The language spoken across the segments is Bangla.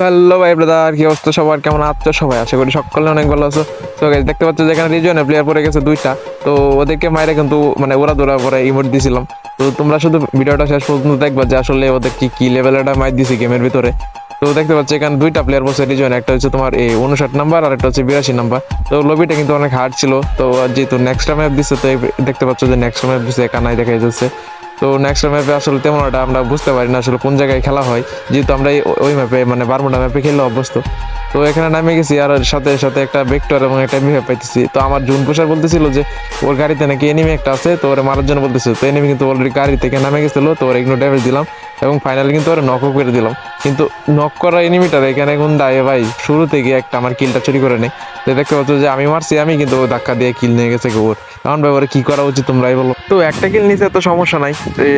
হ্যালো ভাই ব্রাদার কি অবস্থা সবার? কেমন আছো সবাই? আশা করি সকলে অনেক ভালো আছো। তো guys, দেখতে পাচ্ছ যেখানে রিজনের প্লেয়ার পড়ে গেছে দুইটা। তো ওদেরকে মাইরে কিন্তু মানে ওরা দৌড়া পরে ইমোট দিছিলাম। তো তোমরা শুধু ভিডিওটা শেষ পর্যন্ত দেখবা যে আসলে ওদের কি কি লেভেলটা মাইর দিছি গেমের ভিতরে। তো দেখতে পাচ্ছ এখানে দুইটা প্লেয়ার বসে রিজন একটা হচ্ছে তোমার এই উনষাট নাম্বার আর একটা হচ্ছে বিরাশি নাম্বার তো লবিটা কিন্তু অনেক হার্ড ছিল। তো যেহেতু নেক্সট ম্যাপ দিচ্ছে তো দেখতে পাচ্ছ যে নেক্সট ম্যাপ দিচ্ছে কানাই দেখা যাচ্ছে। তো নেক্সট ম্যাপে আসলে তেমন একটা আমরা বুঝতে পারি না আসলে কোন জায়গায় খেলা হয়। যেহেতু আমরা ওই ম্যাপে মানে বারমুডা ম্যাপে খেলে অভ্যস্ত। তো এখানে নামে গেছি আর সাথে সাথে একটা ভেক্টর এবং একটা এনিমি পাইতেছি। তো আমার জুন পোষার বলতেছিল যে, ওর গাড়িতে নাকি এনিমি একটা আছে? তো ওরা মারার জন্য বলতেছিল তো এনিমি কিন্তু অলরেডি গাড়ি থেকে নামে গেছিল, তো ওর এগুলো ড্যামেজ দিলাম। এবং ফাইনালি কিন্তু ওরা নকও করে দিলাম। কিন্তু নক করা এনিমিটার এখানে এখন দায় ভাই? শুরু থেকে একটা আমার কিলটা চুরি করে নেই। দেখতে পাচ্ছ যে আমি মারছি, আমি কিন্তু ধাক্কা দিয়ে কিল নিয়ে গেছে ওর এখন ভাই ওরা কি করা উচিত তোমরাই বলো। তো একটা কিল নিচে তো সমস্যা নাই।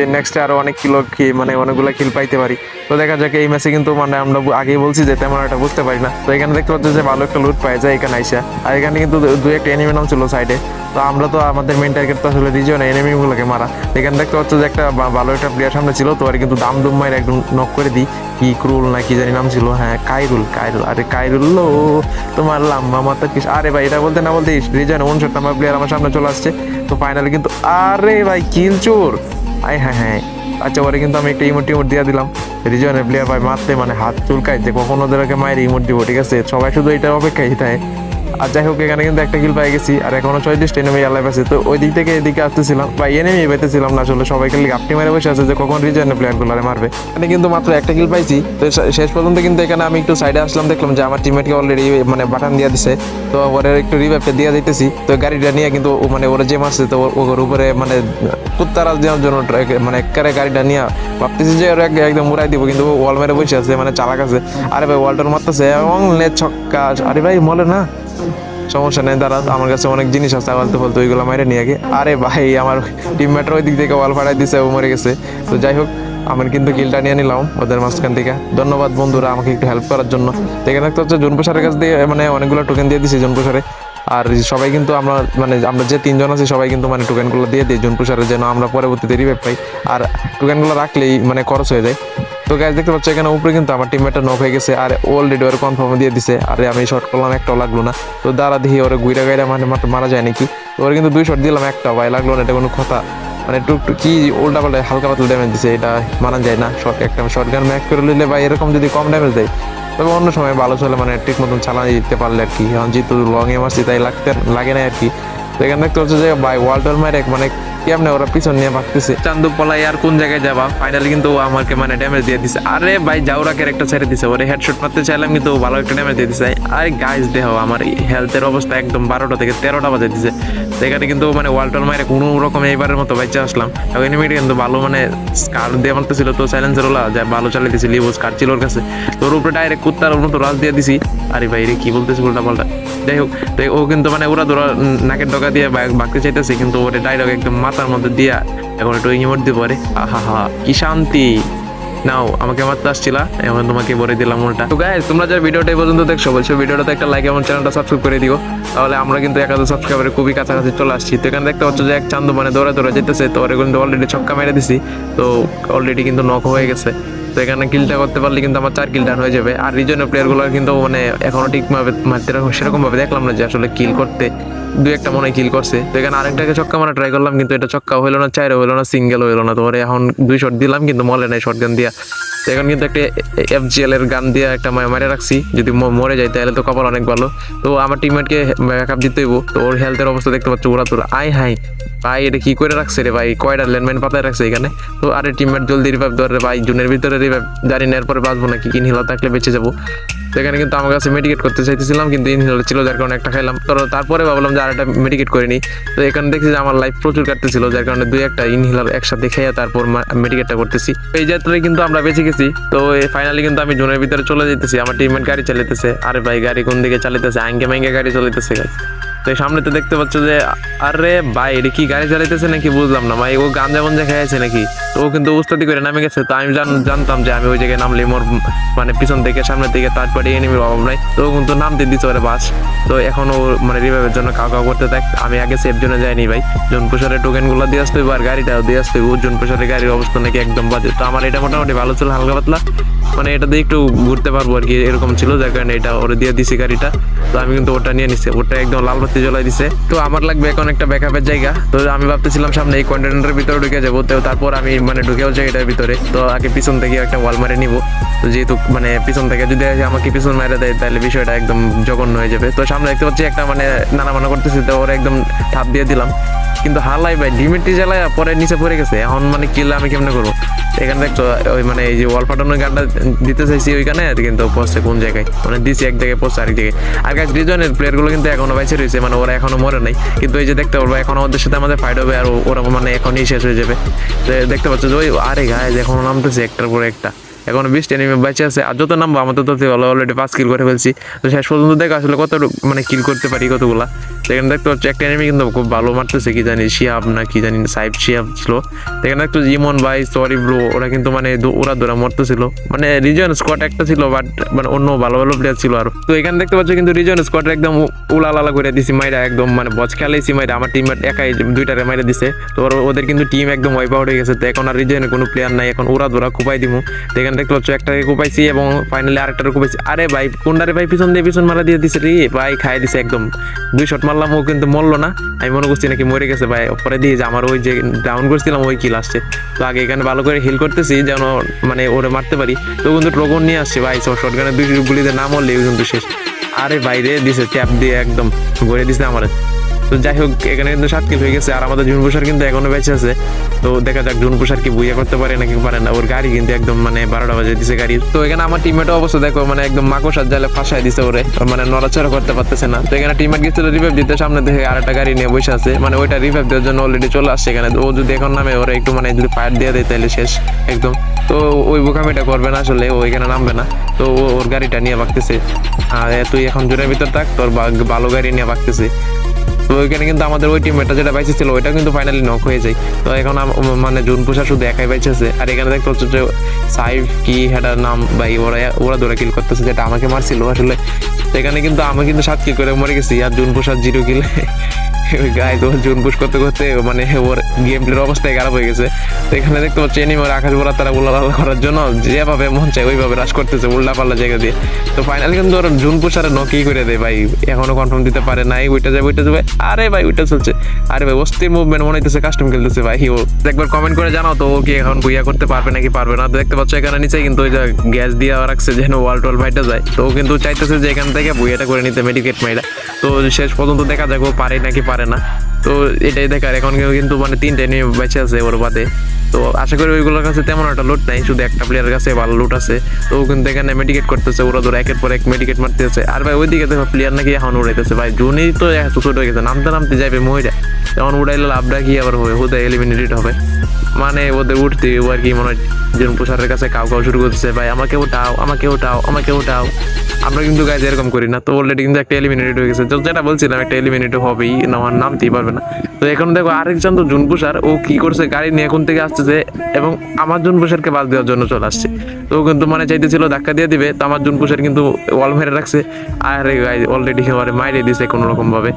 নেক্সটে আরও অনেক কিলো মানে অনেকগুলো কিল পাইতে পারি। তো দেখা যাক, এই ম্যাচে কিন্তু মানে আমরা আগেই বলছি যে তেমন একটা বুঝতে পারি না। তো এখানে দেখতে পাচ্ছ যে ভালো একটা লুট পাই যায় এখানে আইসা। আর এখানে কিন্তু দু- একটা এনিমি নাম ছিল সাইডে তো আমরা তো আমাদের মেন টার্গেট তো আসলে রিজিয়ন এনিমিগুলোকে মারা। এখানে দেখতে পাচ্ছ যে একটা ভালো একটা প্লেয়ার সামনে ছিল, তো আর কিন্তু দাম দুম মাইর একদম নক করে দিই। কি ক্রুল না কি জানি নাম ছিল হ্যাঁ কাইরুল কাইরুল। আরে কাইরুল ও তোমার লাম্বা মাথা কি আরে ভাই, এটা বলতে না বলতে রিজন উনষাট নাম্বার প্লেয়ার আমার সামনে চলে আসছে। তো ফাইনালি কিন্তু, আরে ভাই, কিল চোর! আয় হ্যাঁ হ্যাঁ। আচ্ছা ওরে কিন্তু আমি একটা ইমোট দিয়ে দিলাম। রিজনের প্লেয়ার ভাই মারতে মানে হাত চুলকায় যে কখন ওদেরকে মায়ের ইমোট দিব, ঠিক আছে? সবাই শুধু এটা অপেক্ষায় থাকে আর যাই হোক, এখানে কিন্তু একটা কিল পাই গেছি, আর এখনও ছয়ত্রিশটা এনিমি আলাইভ আছে। তো ওই দিক থেকে এদিকে আসতেছিলাম, বা এনিমি পেতেছিলাম না আসলে, সবাই খালি আপনি মেরে বসে আছে যে কখন রিজনের প্লেয়ারগুলো মারবে। এখানে কিন্তু মাত্র একটা কিল পাইছি, তো শেষ পর্যন্ত কিন্তু এখানে আমি একটু সাইডে আসলাম, দেখলাম যে আমার টিমমেটকে অলরেডি মানে বাটন দিয়ে দিছে। তো ওরে একটু রিভাইভটা দিয়ে দিতেছি, তো গাড়িটা নিয়ে কিন্তু মানে ওরা যে মারছে, তো ওর উপরে মানে কুত্তারা দেওয়ার জন্য মানে একেবারে গাড়িটা নিয়ে ভাবতেছি যে ওরা একদম উড়াই দিব, কিন্তু ওয়াল মেরে বসে আছে মানে চালাক আছে। আরে ভাই ওয়ালটার মারতেছে, এবং নে ছক্কা, আরে ভাই, মলে না। সমস্যা নেই দাঁড়া আমার কাছে অনেক জিনিস আছে, আলতু ফালতু ওইগুলো মাইরে নিয়ে আগে। আরে ভাই, আমার টিমমেটের ওই দিক থেকে ওয়াল ফাড়াই দিছে, ও মরে গেছে। তো যাই হোক, আমি কিন্তু কিলটা নিয়ে নিলাম, ওদের মাঝখান থেকে। ধন্যবাদ বন্ধুরা, আমাকে একটু হেল্প করার জন্য। দেখে একটা হচ্ছে জুনপ্রসারের কাছ দিয়ে মানে অনেকগুলো টোকেন দিয়ে দিছি জুনপ্রসারে আর সবাই কিন্তু আমরা মানে আমরা যে তিনজন আছি, সবাই কিন্তু মানে টোকেনগুলো দিয়ে দিই জুনপ্রসারের যেন আমরা পরবর্তীতে রিভাইভ পাই। আর টোকেনগুলো রাখলেই মানে খরচ হয়ে যায়। তো গাছ দেখতে পাচ্ছ, এখানে উপরে কিন্তু আমার টিমমেটটা নক হয়ে গেছে, আর অলরেডি ওর কনফার্ম দিয়ে দিছে। আরে, আমি শর্ট করলাম, একটাও লাগল না। তো দাঁড়া দেখি, ওরে গুইরা গাইরা মানে মারা যায় নাকি? তো ওর কিন্তু দুই শট দিলাম একটা ভাই লাগল না, এটা কোনো কথা। মানে একটু কি উল্টা পাল্টা হালকা পাতলা ড্যামেজ দিছে, এটা মানা যায় না শর্ট একটা শর্ট গান ম্যাচ করে নিলে ভাই এরকম যদি কম ড্যামেজ দেয়, তবে অন্য সময় ভালো চলে মানে ঠিক মতন চালানো দিতে পারলে আর কি। যেহেতু লং এ মারছি, তাই লাগতে, লাগে না আর কি। তো এখানে দেখতে হচ্ছে যে, ভাই ওয়াল্টার মারে মানে কেমনে ওরা পিছন নিয়ে ভাগতেছে? চান্দু পলাই আর কোন জায়গায় যাবা? ফাইনালি কিন্তু আমাকে মানে ড্যামেজ দিয়ে দিছে। আরে ভাই জাউরাকের একটা ছেড়ে দিছে। ওরে হেডশট মারতে চাইলাম কিন্তু ভালো একটা ড্যামেজ দিয়ে দিছে। আরে গাইস দেখো, আমার হেলথের অবস্থা একদম বারোটা থেকে তেরোটা বাজে দিছে। তো এখানে কিন্তু মানে ওয়াল্টার মারে কোনো রকম এইবারের মতো বাইচে আসলাম। এনিমিটি কিন্তু ভালো মানে স্কার দিয়ে মারতেছিল। তো সাইলেন্সার ওলা, যা ভালো চালিয়ে দিছে লিভো স্কার ছিল ওর কাছে। তো ওর উপরে ডাইরেক্ট কুত্তার মতো রাজ দিয়ে দিছি। আরে ভাই রে কি বলতেছি উল্টা পাল্টা যাই হোক ও কিন্তু মানে ওরা ধরো নাকের ডগা দিয়ে বাঁকতে চাইতেছে, কিন্তু ওরে ডাইরেক্ট একদম মাথার মধ্যে দিয়া এখন একটু ইমোট দিব রে আহা হা কি শান্তি। নাও, আমাকে মারতে আসছিলা, এখন তোমাকে বলে দিলাম উল্টা। তো গাইস তোমরা যে ভিডিওটা এই পর্যন্ত দেখছ, বলছো ভিডিওটাতে একটা লাইক এবং চ্যানেলটা সাবস্ক্রাইব করে দিও। তাহলে আমরা কিন্তু এক হাজার সাবস্ক্রাইবারের খুবই কাছাকাছি চলে আসছি। তো এখানে দেখতে পাচ্ছ যে এক চান্দু মানে দৌড়া দৌড়া যেতেছে, তো ওরে কিন্তু অলরেডি ছক্কা মেরে দিছি। তো অলরেডি কিন্তু নক হয়ে গেছে। তো এখানে কিলটা করতে পারলে কিন্তু আমার চার কিল ডান হয়ে যাবে। আর রিজনের প্লেয়ারগুলো কিন্তু মানে এখনও ঠিক ভাবে মারতে সেরকম ভাবে দেখলাম না যে আসলে কিল করতে দুই একটা মনে কিল করছে। এখানে আরেকটাকে ছক্কা মারা ট্রাই করলাম, কিন্তু এটা ছক্কা হইল না চাইরে হইল না সিঙ্গেল হইল না। তোমার এখন দুই শট দিলাম, কিন্তু মলে নাই শট গান দিয়া। এখন কিন্তু একটা এফজিএল এর গান দিয়ে একটা মারে রাখছি। যদি মরে যায় তাহলে তো কপাল অনেক ভালো। তো আমার টিমমেটকে ব্যাকআপ দিতে হইব। তো ওর হেলথের অবস্থা দেখতে পাচ্ছ ওরা তোরা আই হাই ভাই, এটা কি করে রাখছে রে ভাই? কয়টা ল্যান্ডমাইন পাতায় রাখছে এখানে? তো আরে টিমমেট জলদি রিভাইভ ধরে ভাই, জুনের ভিতরে রিভাইভ জানি না, এরপরে বাঁচবো নাকি? ইনহিলার থাকলে বেঁচে যাব। তো এখানে কিন্তু আমার কাছে মেডিকেট করতে চাইতেছিলাম, কিন্তু ইনহিলার ছিল, যার কারণে একটা খাইলাম। তো তারপরে ভাবলাম যে আরেকটা মেডিকেট করে নিই। তো এখানে দেখছি যে আমার লাইফ প্রচুর কাটতেছিল, যার কারণে দুই একটা ইনহিলার একসাথে খাইয়া তারপর মেডিকেটটা করতেছি। এই যাত্রায় কিন্তু আমরা বেঁচে গেছি। তো ফাইনালি কিন্তু আমি জোনের ভিতরে চলে যেতেছি আমার টিমমেট গাড়ি চালাইতেছে। আরে ভাই, গাড়ি কোন দিকে চালিতেছে আঙ্গে মাঙ্গে গাড়ি চলিতেছে guys। তো এই সামনে তো দেখতে পাচ্ছ যে, আরে ভাই, এটা কি গাড়ি চালাইতেছে নাকি বুঝলাম না। ভাই, ও গাঞ্জা গঞ্জা খেয়েছে নাকি? তো ও কিন্তু উস্তাদি করে নামে গেছে। তো আমি জান- জানতাম যে আমি ওই জায়গায় নামলে মোর মানে পিছন থেকে, সামনের দিকে তার পাড়ি এনিমির অভাব নাই। তো ও কিন্তু নামতে দিচ্ছে ওরে বাস। তো এখন ও মানে রিভাইভের জন্য কাউ কাউ করতে থাক। আমি আগে সেফ জন্য যাইনি ভাই। জনপ্রসারের টোকেনগুলো দিয়ে আসতে হইব আর গাড়িটাও দিয়ে আসতে হইব। জনপ্রসারের গাড়ির অবস্থা নাকি একদম বাজে। তো আমার এটা মোটামুটি ভালো ছিল, হালকা পাতলা। মানে এটা দিয়ে একটু ঘুরতে পারব আর কি, এরকম ছিল, যার কারণে এটা ওরে দিয়ে দিছি গাড়িটা। তো আমি কিন্তু ওটা নিয়ে নিছি, ওটা একদম লাল বাতি জ্বলাই দিছে। তো আমার লাগবে এখন একটা ব্যাকআপের জায়গা। তো আমি ভাবতেছিলাম সামনে এই কন্টেনারের ভিতরে ঢুকে যাব, তো তারপর আমি মানে ঢুকেও যাই এটার ভিতরে। তো আগে পিছন থেকে একটা ওয়াল মারে নিবো। তো যেহেতু মানে পিছন থেকে যদি আমাকে পিছন মেরে দেয়, তাহলে বিষয়টা একদম জঘন্য হয়ে যাবে। তো সামনে দেখতে পাচ্ছি একটা মানে নানা মানা করতেছি, তো ওরা একদম ঠাপ দিয়ে দিলাম। কিন্তু হালাই ভাই ডিমিটি জ্বালায় পরে নিচে পড়ে গেছে। এখন মানে কিল আমি কেমনে করব? এখানে দেখছ, ওই মানে এই যে ওয়াল ফাটানোর গানটা দিতে চাইছি ওইখানে কিন্তু পড়ছে কোন জায়গায়? মানে দিছি এক জায়গায় পড়ছে আরেক জায়গায়। আর গাছ রিজনের প্লেয়ারগুলো কিন্তু এখনও বেঁচে রয়েছে মানে ওরা এখনও মরে নাই। কিন্তু ওই যে দেখতে পারব, এখন ওদের সাথে আমাদের ফাইট হবে, আর ওরা মানে এখনই শেষ হয়ে যাবে। দেখতে পাচ্ছ যে ওই আরে গায়ে এখন নামতেছে একটার পরে একটা। এখন বিশটা এনিমি বেঁচে আছে। আর যত নামবো আমাদের তো অলরেডি পাঁচ কিল করে ফেলছি। তো শেষ পর্যন্ত দেখো আসলে কত মানে কিল করতে পারি কতগুলা। সেখানে দেখতে পাচ্ছি একটা এনিমি কিন্তু খুব ভালো মারতেছে, কি জানি শিয়াব না কি জানি সাইব শিয়াব ছিল। সেখানে একটু ইমন ভাই সরি ব্রো ওরা কিন্তু মানে ওরা দোরা মরতেছিল। মানে রিজন স্কোয়াড একটা ছিল বাট মানে অন্য ভালো ভালো প্লেয়ার ছিল আর। তো এখানে দেখতে পাচ্ছ কিন্তু রিজন স্কোয়াড একদম উলালালা করে দিছি, মাইরা একদম মানে বচ খেলাইছি, মাইরা আমার টিম একাই দুইটারে মাইরা দিছে। তো ওদের কিন্তু টিম একদম ওয়াইপ আউট হয়ে গেছে। তো এখন আর রিজনের কোনো প্লেয়ার নাই, এখন ওরা দোরা কুপাই দিমু। তো দেখতে পাচ্ছ একটাকে কুপাইছি এবং ফাইনালি আরেকটারে কুপাইছি। আরে ভাই, কোনটারে ভাই পিছন দিয়ে পিছন মারা দিয়ে দিছে রে? ভাই খাই দিছে একদম। দুই শট মারলাম, ও কিন্তু মরলো না। আমি মনে করছি নাকি মরে গেছে ভাই। পরে দিয়ে যে আমার ওই যে ডাউন করছিলাম, ওই কিল আসছে। তো আগে এখানে ভালো করে হিল করতেছি, যেন মানে ওরে মারতে পারি। তো কিন্তু ট্রগন নিয়ে আসছে ভাই সব শর্টগানের দুই গুলিতে না মরলে কিন্তু শেষ। আরে বাইরে দিছে ট্যাপ দিয়ে একদম ভরে দিছে আমার। তো যাই হোক, এখানে কিন্তু সাত কিল হয়ে গেছে। আর আমাদের জুন প্রসার কিন্তু এখনও বেঁচে আছে। তো দেখা যাক জুন প্রসার কি বুঝে করতে পারে নাকি পারে না। ওর গাড়ি কিন্তু একদম মানে বারোটা বাজে দিছে গাড়ি। তো এখানে আমার টিমেটও অবশ্য দেখো মানে একদম মাকড়সার জালে ফাঁসাই দিছে ওরে। মানে নড়াচড়া করতে পারতেছে না। তো এখানে টিমেট গেছিল রিভাইভ দিতে, সামনে দেখে আরেকটা গাড়ি নিয়ে বসে আছে। মানে ওইটা রিভাইভ দেওয়ার জন্য অলরেডি চলে আসছে এখানে। ও যদি এখন নামে, ওরা একটু মানে যদি ফায়ার দিয়ে দেয় তাহলে শেষ, একদম। তো ওই বোকামিটা করবে না আসলে, ও এখানে নামবে না। তো ওর গাড়িটা নিয়ে ভাগতেছে। আর তুই এখন জোরের ভিতর থাক, তোর ভালো গাড়ি নিয়ে ভাগতেছে। তো ওইখানে কিন্তু আমাদের ওই টিমটা যেটা বাইচে ছিল ওইটা কিন্তু ফাইনালি নক হয়ে যায়। তো এখন মানে জুন পোষা শুধু একাই বাইচেছে আর এখানে দেখতে হচ্ছে যে সাইফ কি হেটার নাম, ভাই, ওরা ওরা দৌড়া কিল করতেছে, যেটা আমাকে মারছিল। আসলে এখানে কিন্তু আমি কিন্তু সাত কিল করে মরে গেছি, আর জুন পোষা জিরো কিল গায়ে তো জুন পুশ করতে করতে মানে ওর গেম প্লের অবস্থায় খারাপ হয়ে গেছে। তো এখানে দেখতে পাচ্ছি এনিমের আকাশ বলা তারা উল্লা করার জন্য যেভাবে মন চায় ওইভাবে রাশ করতেছে উল্লা পাল্লা জায়গা দিয়ে। তো ফাইনালি কিন্তু ওর জুন পুষারে নকি করে দেয় ভাই। এখনও কনফার্ম দিতে পারে নাই, ওইটা যাবে ওইটা যাবে। আরে ভাই, ওইটা চলছে। আরে ভাই, অস্থির মুভমেন্ট মনে হইতেছে কাস্টম খেলতেছে ভাই। ও, একবার কমেন্ট করে জানাও তো, ও কি এখন বুইয়া করতে পারবে নাকি পারবে না? তো দেখতে পাচ্ছ এখানে নিচে কিন্তু ওই গ্যাস দিয়ে রাখছে, যেন ওয়াল টোয়াল ভাইটা যায়। তো ও কিন্তু চাইতেছে যে এখান থেকে বুইয়াটা করে নিতে মেডিকেট মাইরা। তো শেষ পর্যন্ত দেখা যাক ও পারে নাকি পারে না। তো এটাই দেখার, এখন কিন্তু মানে তিনটে নিয়ে বেঁচে আছে ওর বাদে। তো আশা করি ওইগুলোর কাছে তেমন একটা লুট নাই, শুধু একটা প্লেয়ারের কাছে ভালো লুট আছে। তো কিন্তু এখানে মেডিকেট করতেছে, ওরা ধরে একের পর এক মেডিকেট মারতেছে। আর ভাই, ওইদিকে দেখো প্লেয়ার নাকি এখন উড়াইতেছে। ভাই, জুনই তো এত ছোট হয়ে গেছে, নামতে নামতে যাবে মহিলা। এখন উড়াইলে লাভটা কি আবার হবে? হুদা এলিমিনেটেড হবে। মানে ওদের উঠতে আর কি, মনে হয় জন প্রসারের কাছে কাউ কাউ শুরু করতেছে, ভাই, আমাকে ওঠাও আমাকে ওঠাও আমাকে ওঠাও আমরা কিন্তু গাইজ এরকম করি না। তো অলরেডি কিন্তু একটা এলিমিনেটেড হয়ে গেছে। তো যেটা বলছিলাম, একটা এলিমিনেটেড হবেই আমার নামতেই পারবে না। তো এখন দেখো, আরেকজন তো জুন প্রসার ও কি করছে, গাড়ি নিয়ে এখন থেকে আসতেছে এবং আমার জুন প্রসারকে বাদ দেওয়ার জন্য চলে আসছে। তো ও কিন্তু মানে চাইতেছিল ধাক্কা দিয়ে দিবে, তো আমার জুন প্রসার কিন্তু ওয়াল মেরে রাখছে। আর অলরেডি মাইরে দিছে কোনো রকম ভাবে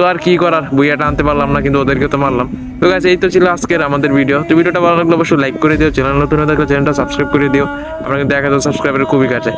তো আর কি করার? বইয়াটা আনতে পারলাম না, কিন্তু ওদেরকে তো মারলাম। তো গাছ এই তো ছিল আজকের আমাদের ভিডিও তো ভিডিওটা ভালো লাগলে অবশ্যই লাইক করে দিও, চ্যানেল নতুন হয়ে থাকলে চ্যানেলটা সাবস্ক্রাইব করে দিও। আমরা কিন্তু এক হাজার সাবস্ক্রাইবার খুবই কাছে।